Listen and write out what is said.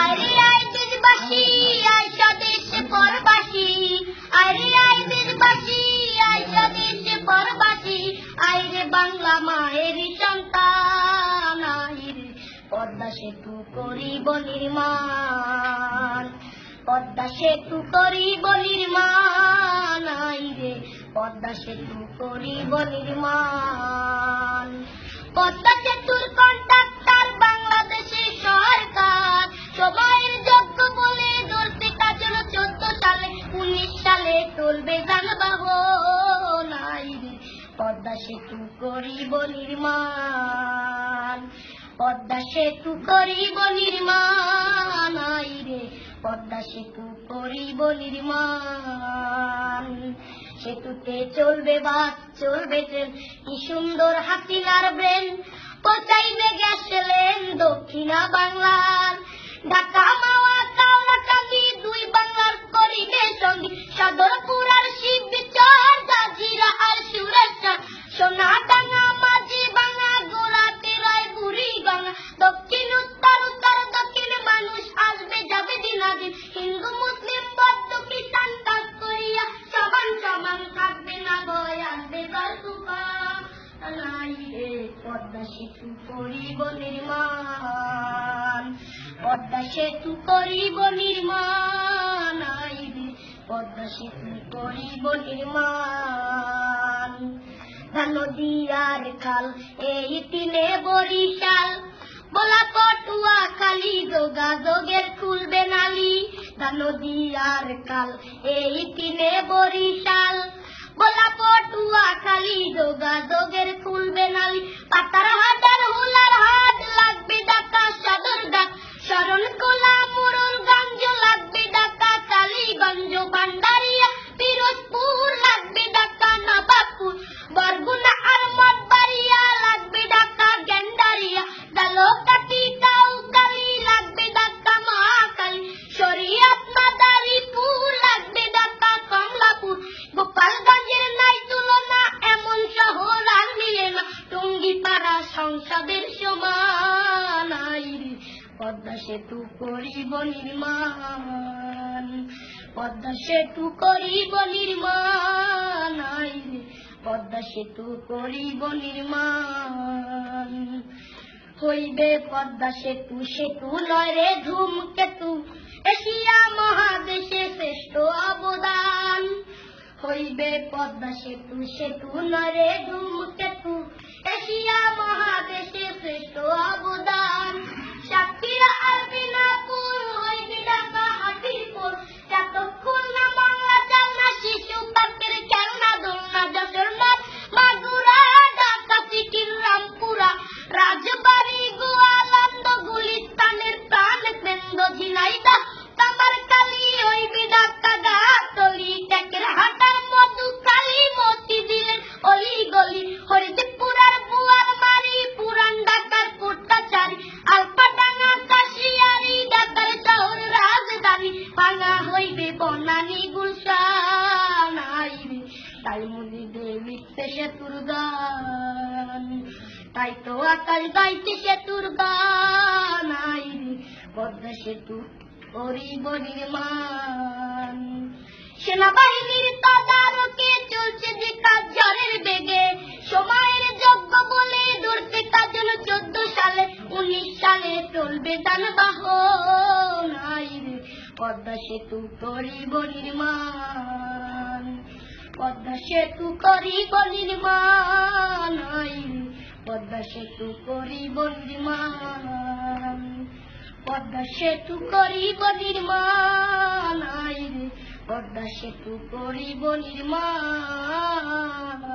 আরে আয় দেশবাসী, আয় স্বদেশে পরবাসী। আরে আয় দেশবাসী, আয় স্বদেশে পরবাসী। আয় রে বাংলা মায়ের সন্তান পদ্মা সেতু করিব নির্মাণ পদ্মা সেতু করিব নির্মাণ আয় রে পদ্মা সেতু করিব নির্মাণ পদ্মা সেতুর চলবে যানবাহন আই পদ্মা সেতু করিব নির্মাণ। পদ্মা সেতু করিব নির্মাণ রে পদ্মা সেতু করিব নির্মাণ। সেতুতে চলবে বাস, চলবে ট্রেন, কি সুন্দর হাসিনার ব্রেন। পচাইবে গ্যাস দক্ষিণা বাংলার পদ্মা সেতু করিব নির্মাণ। পদ্মা সেতু করিব নির্মাণ আই রে পদ্মা সেতু করিব নির্মাণ। নদীয়ার খাল, এই তিনে বরিশাল। বলা কটুয়া খালি যোগাযোগের খুলবে নালি নদীয়ার কাল এই তিনে বরিশাল। বলা পটুয়া খালি যোগাযোগের খুলবে নালি পদ্মা সেতু করিব নির্মাণ। পদ্মা সেতু করিব নির্মাণ। পদ্মা সেতু করিব নির্মাণ। হইবে পদ্মা সেতু সেতু নয় রে ধূমকেতু। এশিয়া মহাদেশে শ্রেষ্ঠ অবদান। হইবে পদ্মা সেতু সেতু নরে ধূমকেতু। তাই তো আকাশ গান। পদ্মা সেতু সেনাবাহিনীর তদারকে চলছে যে কাজ ঝড়ের বেগে। সময়ের যোগ্য বলে ধরতে কাজ হলো চোদ্দ সালে। উনিশ সালে চলবে যানবাহন। পদ্মা সেতু করিব নির্মাণ। পদ্মা সেতু করি রে পদ্মা সেতু করিব নির্মাণ, পদ্মা সেতু করি আই পদ্মা সেতু নির্মাণ।